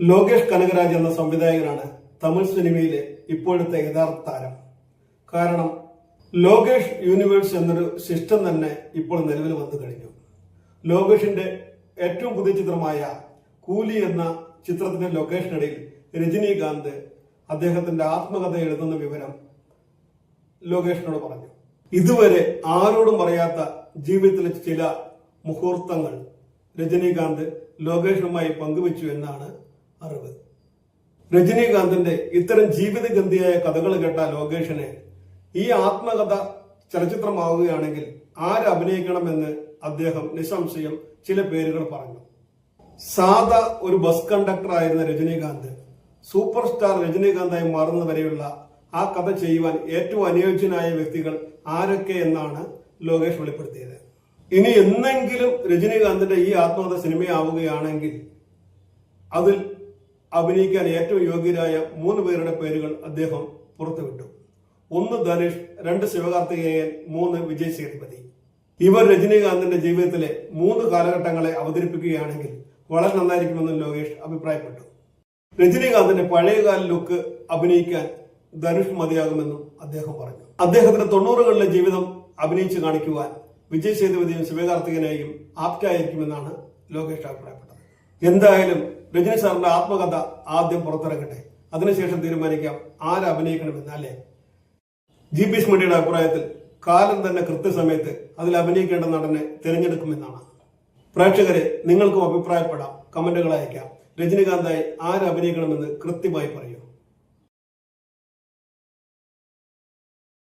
ലോകേഷ് കനകരാജ് എന്ന സംവിധായകനാണ് തമിഴ് സിനിമയിലെ ഇപ്പോഴത്തെ യഥാർത്ഥ താരം. കാരണം ലോകേഷ് യൂണിവേഴ്സ് എന്നൊരു സിസ്റ്റം തന്നെ ഇപ്പോൾ നിലവിൽ വന്നു കഴിഞ്ഞു. ലോകേഷിന്റെ ഏറ്റവും പുതിയ ചിത്രമായ കൂലി എന്ന ചിത്രത്തിന്റെ ലൊക്കേഷനിടയിൽ രജനീകാന്ത് അദ്ദേഹത്തിന്റെ ആത്മകഥ എഴുതുന്ന വിവരം ലോകേഷിനോട് പറഞ്ഞു. ഇതുവരെ ആരോടും പറയാത്ത ജീവിതത്തിലെ ചില മുഹൂർത്തങ്ങൾ രജനീകാന്ത് ലോകേഷുമായി പങ്കുവച്ചു എന്നാണ് അറിവ് രജനീകാന്തിന്റെ ഇത്തരം ജീവിതഗന്ധിയായ കഥകൾ കേട്ട ലോകേഷന് ഈ ആത്മകഥ ചലച്ചിത്രമാവുകയാണെങ്കിൽ ആര് അഭിനയിക്കണമെന്ന് അദ്ദേഹം നിസ്സംശയം ചില പേരുകൾ പറഞ്ഞു. സാധാ ഒരു ബസ് കണ്ടക്ടർ ആയിരുന്ന രജനീകാന്ത് സൂപ്പർ സ്റ്റാർ രജനീകാന്തായി മാറുന്നവരെയുള്ള ആ കഥ ചെയ്യുവാൻ ഏറ്റവും അനുയോജ്യനായ വ്യക്തികൾ ആരൊക്കെ എന്നാണ് ലോകേഷ് വെളിപ്പെടുത്തിയത്. ഇനി എന്നെങ്കിലും രജനീകാന്തിന്റെ ഈ ആത്മകഥ സിനിമയാവുകയാണെങ്കിൽ അതിൽ അഭിനയിക്കാൻ ഏറ്റവും യോഗ്യരായ മൂന്ന് പേരുടെ പേരുകൾ അദ്ദേഹം പുറത്തുവിട്ടു. ഒന്ന് ധനുഷ് രണ്ട് ശിവകാർത്തികേയൻ മൂന്ന് വിജയ് സേതുപതി. ഇവർ രജനീകാന്തിന്റെ ജീവിതത്തിലെ മൂന്ന് കാലഘട്ടങ്ങളെ അവതരിപ്പിക്കുകയാണെങ്കിൽ വളരെ നന്നായിരിക്കുമെന്ന് ലോകേഷ് അഭിപ്രായപ്പെട്ടു. രജനീകാന്തിന്റെ പഴയകാല ലുക്ക് അഭിനയിക്കാൻ ധനുഷ് മതിയാകുമെന്നും അദ്ദേഹം പറഞ്ഞു. അദ്ദേഹത്തിന്റെ തൊണ്ണൂറുകളിലെ ജീവിതം അഭിനയിച്ചു കാണിക്കുവാൻ വിജയ് സേതുപതിയും ശിവകാർത്തികനെയും ആപ്റ്റായിരിക്കുമെന്നാണ് ലോകേഷ് അഭിപ്രായപ്പെട്ടത്. എന്തായാലും രജനി സാറിന്റെ ആത്മകഥ ആദ്യം പുറത്തിറങ്ങട്ടെ. അതിനുശേഷം തീരുമാനിക്കാം ആര് അഭിനയിക്കണമെന്ന് അല്ലേ? ജി പി സ്മൃതിയുടെ അഭിപ്രായത്തിൽ കാലം തന്നെ കൃത്യസമയത്ത് അതിൽ അഭിനയിക്കേണ്ട നടനെ തിരഞ്ഞെടുക്കുമെന്നാണ്. പ്രേക്ഷകരെ നിങ്ങൾക്കും അഭിപ്രായപ്പെടാം. കമന്റുകൾ അയക്കാം രജനികാന്തായി ആര് അഭിനയിക്കണമെന്ന് കൃത്യമായി പറയും.